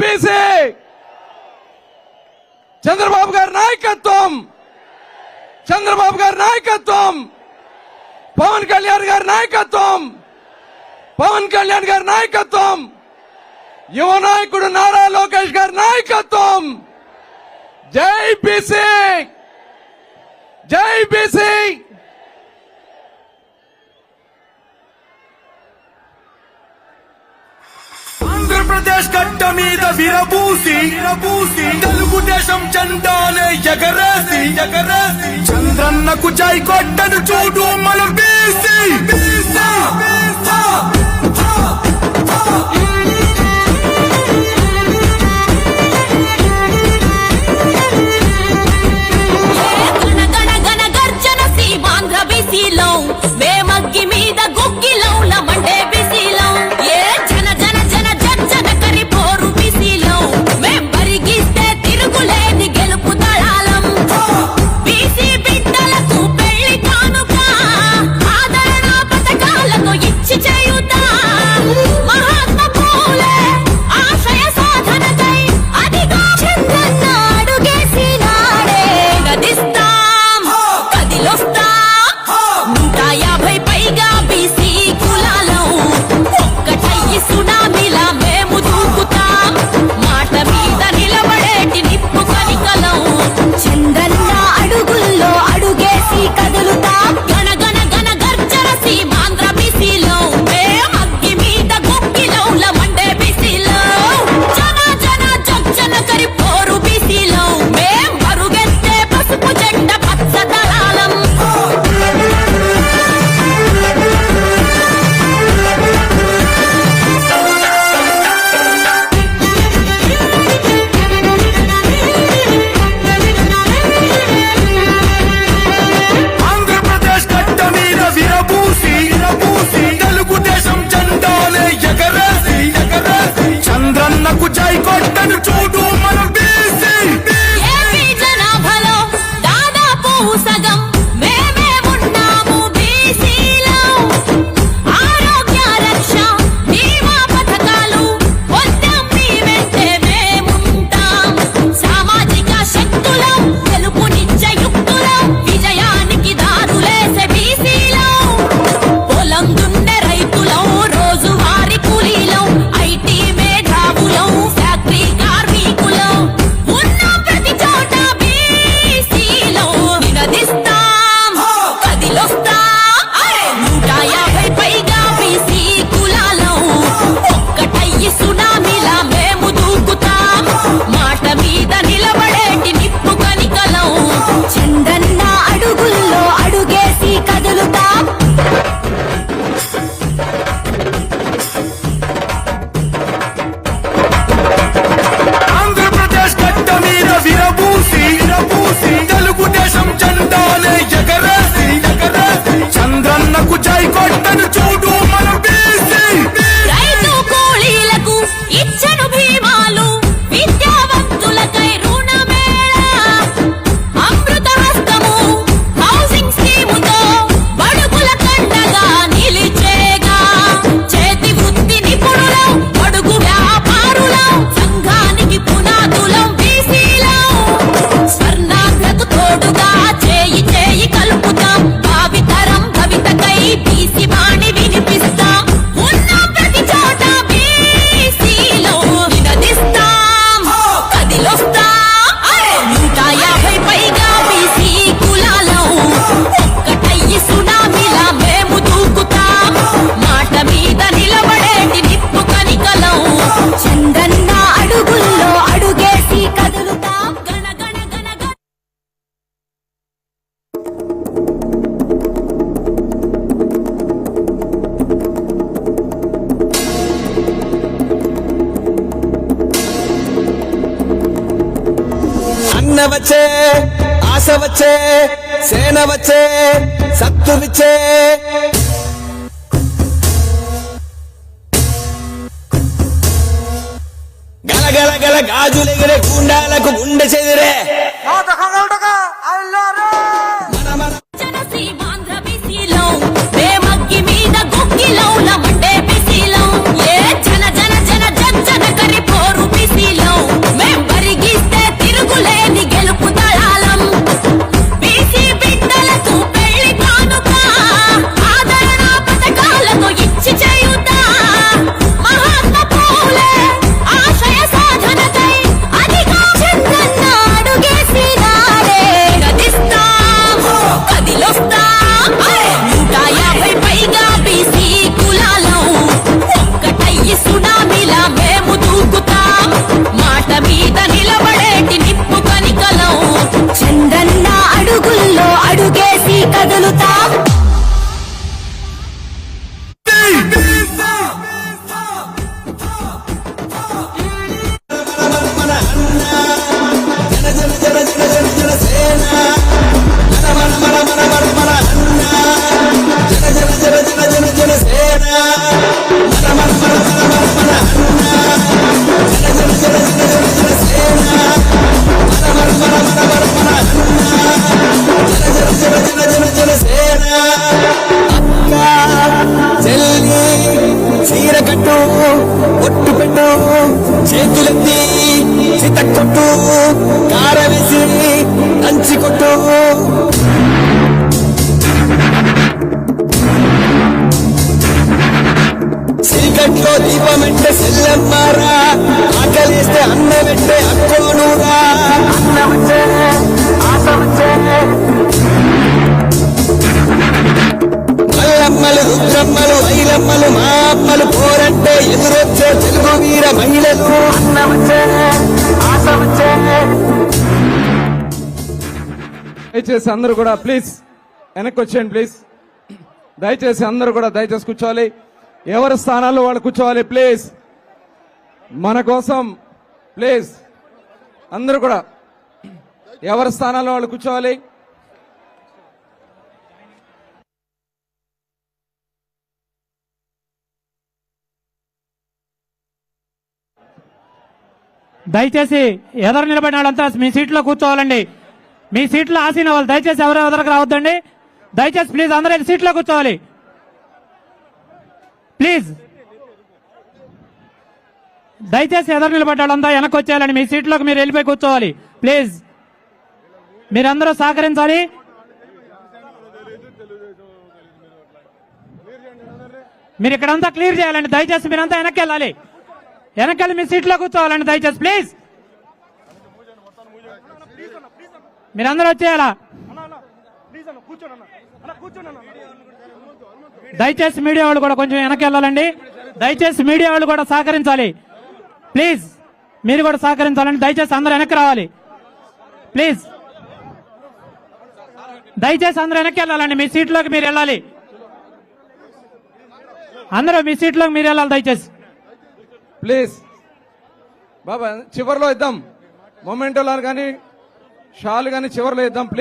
बीसे। चंद्रबाबु गायकत्म चंद्रबाबु नायकत्व पवन कल्याण गार गायकत्म पवन कल्याण गायकत्म युव नायक नारा लोकेश नायकत्व जय बीसी। जय बीसी। ఆంధ్రప్రదేశ్ కట్ట మీద విరబూసి విరబూసి తెలుగుదేశం చందానే ఎగరేసి ఎగరేసి చంద్రన్నకు జై కొట్టను చూడు మన బీసీ బీసీ సగం ఆన వచ్చే ఆశ వచ్చే సేన వచ్చే సత్తు విచ్చే. గల గల గల గాజులెగిరే గుండాలకు గుండె చెదిరే. చేతులెత్తి చితక్కొట్టు కారవేసి దంచి కొట్టు చీకట్లో దీపమంటే సెల్లమ్మారా ఆకలిస్తే అన్నమంటే దయచేసి అందరూ కూడా ప్లీజ్ వెనక్కి వచ్చేయండి ప్లీజ్ దయచేసి అందరూ కూడా దయచేసి కూర్చోవాలి. ఎవరి స్థానాల్లో వాళ్ళు కూర్చోవాలి ప్లీజ్ మన కోసం ప్లీజ్ అందరూ కూడా ఎవరి స్థానాల్లో వాళ్ళు కూర్చోవాలి? దయచేసి ఎదరు నిలబడిన వాళ్ళంతా మీ సీట్లో కూర్చోవాలండి. మీ సీట్లో ఆసీన వాళ్ళు దయచేసి ఎవరు ఎదరకు రావద్దండి. దయచేసి ప్లీజ్ అందరూ సీట్లో కూర్చోవాలి. ప్లీజ్. దయచేసి ఎదరు నిలబడ్డాడంతా వెనక్కి వచ్చేయాలండి. మీ సీట్లోకి మీరు వెళ్ళిపోయి కూర్చోవాలి. ప్లీజ్. మీరందరూ సహకరించాలి. మీరు ఇక్కడంతా క్లియర్ చేయాలండి. దయచేసి మీరంతా వెనక్కి వెళ్ళాలి. వెనకాల మీ సీట్లో కూర్చోవాలండి. దయచేసి ప్లీజ్. మీరందరూ వచ్చేయాలా? దయచేసి మీడియా వాళ్ళు కూడా కొంచెం వెనక్కి వెళ్ళాలండి. దయచేసి మీడియా వాళ్ళు కూడా సహకరించాలి. ప్లీజ్ మీరు కూడా సహకరించాలండి. దయచేసి అందరూ వెనక్కి రావాలి. ప్లీజ్. దయచేసి అందరూ వెనక్కి వెళ్ళాలండి. మీ సీట్లోకి మీరు వెళ్ళాలి. అందరూ మీ సీట్లోకి మీరు వెళ్ళాలి దయచేసి. ప్లీజ్. బాబా చివరిలో ఇద్దాం. మొమెంటోలో కానీ షాలు కానీ చివరిలో ఇద్దాం ప్లీజ్